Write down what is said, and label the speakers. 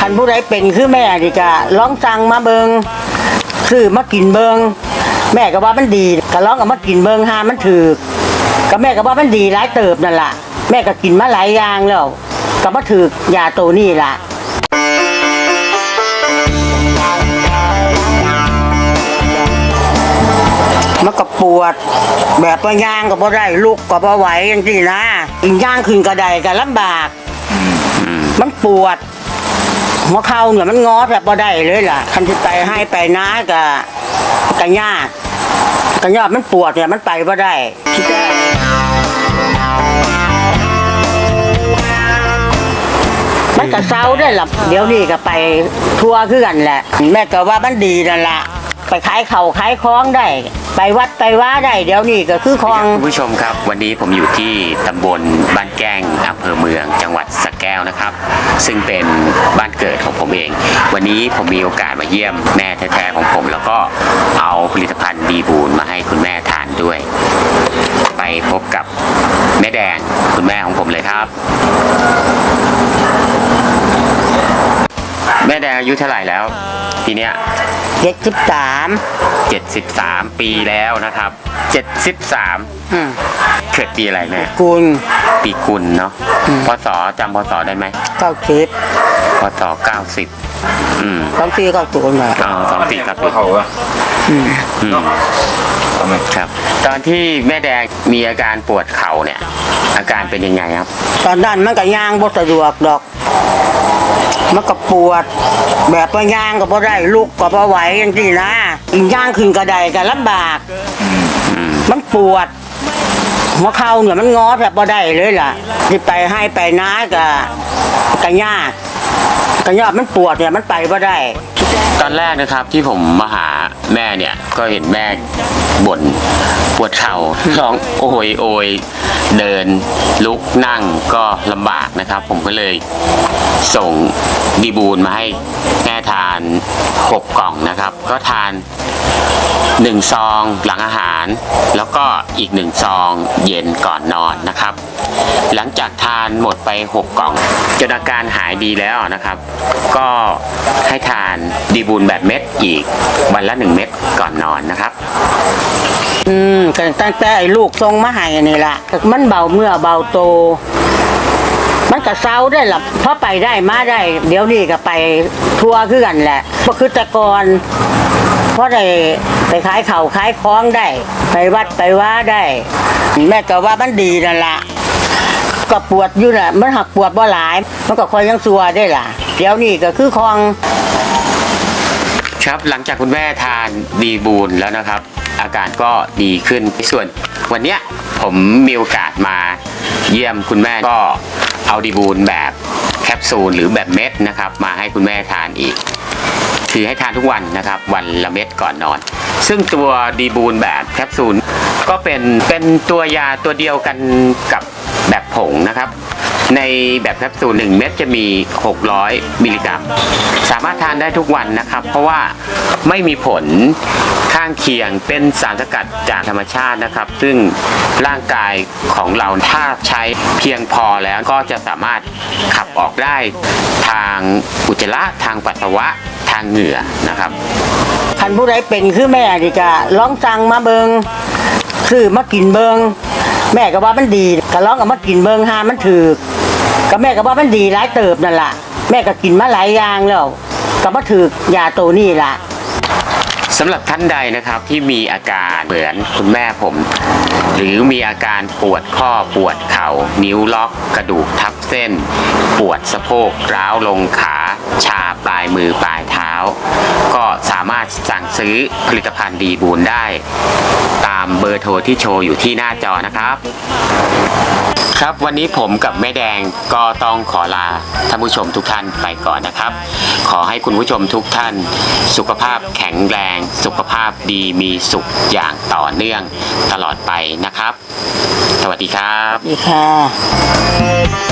Speaker 1: คันผู้ใดเป็นคือแม่ดีกะร้องสั่งมาเบิงซื้อมากินเบิงแม่ก็ว่ามันดีก็ร้องเอามากินเบิงหามันถือก็แม่ก็ว่ามันดีหลายเติบนั่นล่ะ แม่ก็กินมาหลายอย่างแล้วก็มาถือยาตัวนี้ล่ะมันก็ปวด แบบว่าย่างก็บ่ได้ลุกก็บ่ไหวจังซี่นะอีกย่างขึ้นก็ได้ก็ลำบาก มันปวด หัวเข่าเนี่ยมันงอแบบบ่ได้เลยล่ะคันที่ไปให้ไปนะก็ก็ยากกะยากมันปวดเนี่ยมันไปบ่ได้คิดได้มันกะเศร้าได้ล่ะเดี๋ยวนี้ก็ไปทัวร์คือกันแหละ แม่ก็ว่ามันดีนั่นล่ะ ไปขายเข่าขายคล้องได้ ไปวัดไปว่าได้เดี๋ยวนี้ก็คือคลอง
Speaker 2: คุณผู้ชมครับ วันนี้ผมอยู่ที่ตำบลบ้านแก้งอำเภอเมือง จังหวัดสระแก้วนะครับ ซึ่งเป็นบ้านเกิดของผมเอง วันนี้ผมมีโอกาสมาเยี่ยมแม่แท้ๆของผม แล้วก็เอาผลิตภัณฑ์ดีบูนมาให้คุณแม่ทานด้วย ไปพบกับแม่แดงคุณแม่ของผมเลยครับ แม่แดงอายุเท่าไหร่แล้ว ทีเนี้ย
Speaker 1: เจ็ดสิบสาม
Speaker 2: 73 ปีแล้วนะครับ 73
Speaker 1: อืม
Speaker 2: เกิดปีอะไรแม่
Speaker 1: คุณ
Speaker 2: ปีกุลเนาะพศจำพศได้ไหม
Speaker 1: เก้าสิบ
Speaker 2: พศ 90 อืม
Speaker 1: สองสี่เก้าศูนย์มา
Speaker 2: อ๋อสองสี่ครับ
Speaker 3: เขาอะ
Speaker 1: อืม
Speaker 2: อืม
Speaker 3: ทำไม
Speaker 2: ครับ ตอนที่แม่แดงมีอาการปวดเข่าเนี่ย อาการเป็นยังไงครับ
Speaker 1: ตอนนั้นมันก็ย่างบ่สะดวกดอก มันก็ปวด แบบว่าย่างก็บ่ได้ลุกก็บ่ไหวจังที่นะย่างขึ้นก็ไดก็ลำบาก
Speaker 2: มั
Speaker 1: นปวดหัวเข่าเนี่ยมันงอแบบบ่ได้เลยล่ะที่ไปให้ไปน้าก็ก็ยากก็ยอดมันปวดเนี่ยมันไปบ่ได้
Speaker 2: ตอนแรกนะครับที่ผมมาหา แม่เนี่ยก็เห็นแม่บ่นปวดเข่าร้องโอยโอยเดินลุกนั่งก็ลำบากนะครับ ผมก็เลยส่งดีบูนมาให้แม่ทาน 6 กล่องนะครับ ก็ทาน หนึ่งซองหลังอาหาร แล้วก็อีกหนึ่งซองเย็นก่อนนอนนะครับ หลังจากทานหมดไป 6 กล่องจนอาการหายดีแล้วนะครับ ก็ให้ทานดีบูลแบบเม็ดอีกวันละ 1 เม็ดก่อนนอนนะครับ
Speaker 1: อืมตั้งแต่ไอ้ลูกทรงมาให้นี่ล่ะมันเบาเมื่อเบาโต มันก็เศร้าได้ล่ะเพราะไปได้มาได้ เดี๋ยวนี้ก็ไปทัวร์คือกันแหละก็คือต่ก่อนเพราะได้ ไปขายเข่าขายคล้องได้ ไปวัดไปว่าได้ แม่ก็ว่ามันดีนั่นละก็ปวดอยู่น่ะ มันหักปวดบ่หลาย มันก็คอยยังสัวได้ล่ะ เดี๋ยวนี้ก็คือคลอง
Speaker 2: ครับหลังจากคุณแม่ทานดีบูลแล้วนะครับ อาการก็ดีขึ้นส่วน วันเนี้ยผมมีโอกาสมาเยี่ยมคุณแม่ก็เอาดีบูลแบบแคปซูลหรือแบบเม็ดนะครับ มาให้คุณแม่ทานอีก คือให้ทานทุกวันนะครับ วันละเม็ดก่อนนอน ซึ่งตัวดีบูลแบบแคปซูลก็เป็นเป็นตัวยาตัวเดียวกันกับแบบผงนะครับ ในแบบแคปซูล1เม็ดจะมี 600 มิลลิกรัม สามารถทานได้ทุกวันนะครับ เพราะว่าไม่มีผลข้างเคียงเป็นสารสกัดจากธรรมชาตินะครับ ซึ่งร่างกายของเราถ้าใช้เพียงพอแล้วก็จะสามารถขับออกได้ทางอุจจาระทางปัสสาวะ ทางเหงื่อนะครับ
Speaker 1: คันผู้ใดเป็นคือแม่ดีกะร้องสั่งมาเบิงซื้อมากินเบิงแม่ก็ว่ามันดีก็ร้องเอามากินเบิงหามันถือก็แม่ก็ว่ามันดีหลายเติบนั่นล่ะ แม่ก็กินมาหลายอย่างแล้วก็มาถือยาตัวนี้ล่ะ
Speaker 2: สำหรับท่านใดนะครับที่มีอาการเหมือนคุณแม่ผม หรือมีอาการปวดข้อปวดเข่านิ้วล็อกกระดูกทับเส้น ปวดสะโพกร้าวลงขาชาป ลายมือปลายเท้า ก็สามารถสั่งซื้อผลิตภัณฑ์ดีบูนได้ ตามเบอร์โทรที่โชว์อยู่ที่หน้าจอนะครับ ครับวันนี้ผมกับแม่แดงก็ต้องขอลาท่านผู้ชมทุกท่านไปก่อนนะครับ ขอให้คุณผู้ชมทุกท่าน สุขภาพแข็งแรง สุขภาพดีมีสุขอย่างต่อเนื่องตลอดไปนะครับ สวัสดีครับ
Speaker 1: นี่ค่ะ